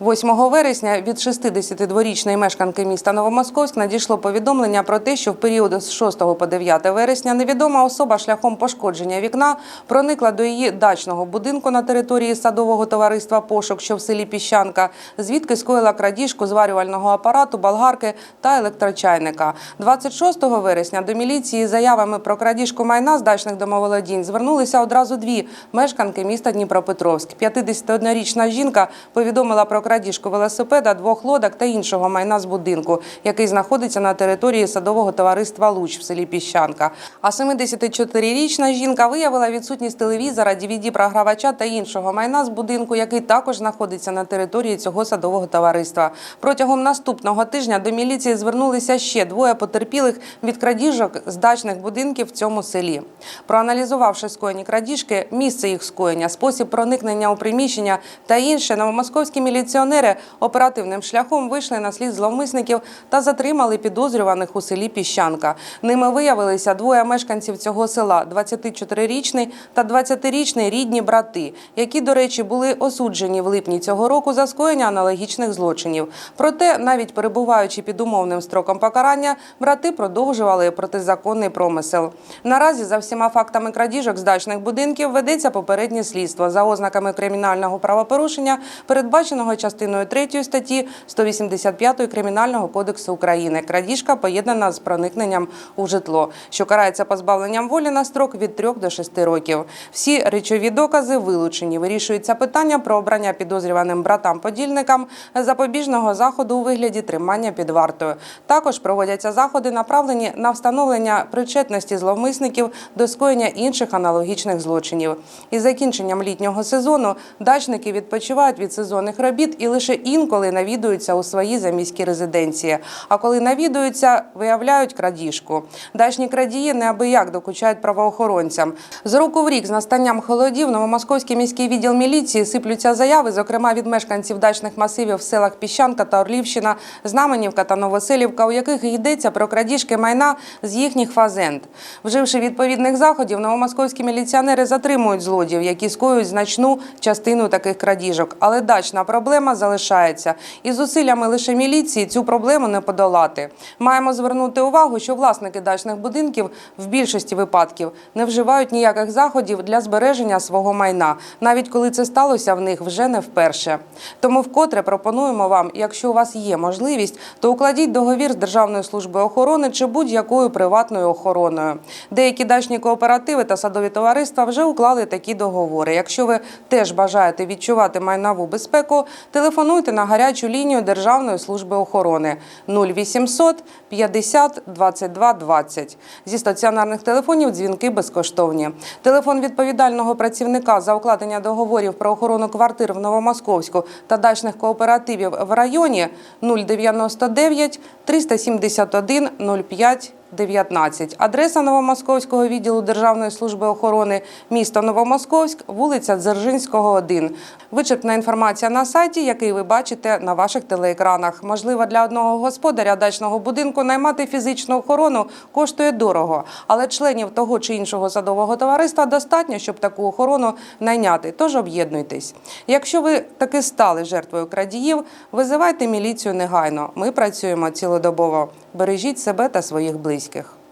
8 вересня від 62-річної мешканки міста Новомосковськ надійшло повідомлення про те, що в період з 6 по 9 вересня невідома особа шляхом пошкодження вікна проникла до її дачного будинку на території садового товариства Пошук, що в селі Піщанка, звідки скоїла крадіжку зварювального апарату, болгарки та електрочайника. 26 вересня до міліції заявами про крадіжку майна з дачних домоволодінь звернулися одразу дві мешканки міста Дніпропетровськ. 51-річна жінка повідомила про крадіжку велосипеда, двох лодок та іншого майна з будинку, який знаходиться на території садового товариства Луч в селі Піщанка. А 74-річна жінка виявила відсутність телевізора, DVD-програвача та іншого майна з будинку, який також знаходиться на території цього садового товариства. Протягом наступного тижня до міліції звернулися ще двоє потерпілих від крадіжок з дачних будинків в цьому селі. Проаналізувавши скоєні крадіжки, місце їх скоєння, спосіб проникнення у приміщення та інше, новомосковські міліціонери оперативним шляхом вийшли на слід зловмисників та затримали підозрюваних у селі Піщанка. Ними виявилися двоє мешканців цього села: 24-річний та 20-річний рідні брати, які, до речі, були осуджені в липні цього року за скоєння аналогічних злочинів. Проте, навіть перебуваючи під умовним строком покарання, брати продовжували протизаконний промисел. Наразі за всіма фактами крадіжок з дачних будинків ведеться попереднє слідство за ознаками кримінального правопорушення, передбаченого частиною 3 статті 185 Кримінального кодексу України. Крадіжка поєднана з проникненням у житло, що карається позбавленням волі на строк від 3 до 6 років. Всі речові докази вилучені. Вирішується питання про обрання підозрюваним братам-подільникам запобіжного заходу у вигляді тримання під вартою. Також проводяться заходи, направлені на встановлення причетності зловмисників до скоєння інших аналогічних злочинів. Із закінченням літнього сезону дачники відпочивають від сезонних робіт і лише інколи навідуються у свої заміські резиденції. А коли навідуються, виявляють крадіжку. Дачні крадії неабияк докучають правоохоронцям. З року в рік з настанням холодів Новомосковський міський відділ міліції сиплються заяви, зокрема від мешканців дачних масивів в селах Піщанка та Орлівщина, Знаменівка та Новоселівка, у яких йдеться про крадіжки майна з їхніх фазенд. Вживши відповідних заходів, новомосковські міліціонери затримують злодіїв, які скоюють значну частину таких крадіжок. Але дачна проблема залишається. І зусиллями лише міліції цю проблему не подолати. Маємо звернути увагу, що власники дачних будинків в більшості випадків не вживають ніяких заходів для збереження свого майна, навіть коли це сталося в них вже не вперше. Тому вкотре пропонуємо вам, якщо у вас є можливість, то укладіть договір з Державною службою охорони чи будь-якою приватною охороною. Деякі дачні кооперативи та садові товариства вже уклали такі договори. Якщо ви теж бажаєте відчувати майнову безпеку, телефонуйте на гарячу лінію Державної служби охорони 0800 50 22 20. Зі стаціонарних телефонів дзвінки безкоштовні. Телефон відповідального працівника за укладення договорів про охорону квартир в Новомосковську та дачних кооперативів в районі 099 371 05 19. Адреса Новомосковського відділу Державної служби охорони місто Новомосковськ, вулиця Дзержинського, 1. Вичерпна інформація на сайті, який ви бачите на ваших телеекранах. Можливо, для одного господаря дачного будинку наймати фізичну охорону коштує дорого, але членів того чи іншого садового товариства достатньо, щоб таку охорону найняти. Тож об'єднуйтесь. Якщо ви таки стали жертвою крадіїв, визивайте міліцію негайно. Ми працюємо цілодобово. Бережіть себе та своїх близьких російських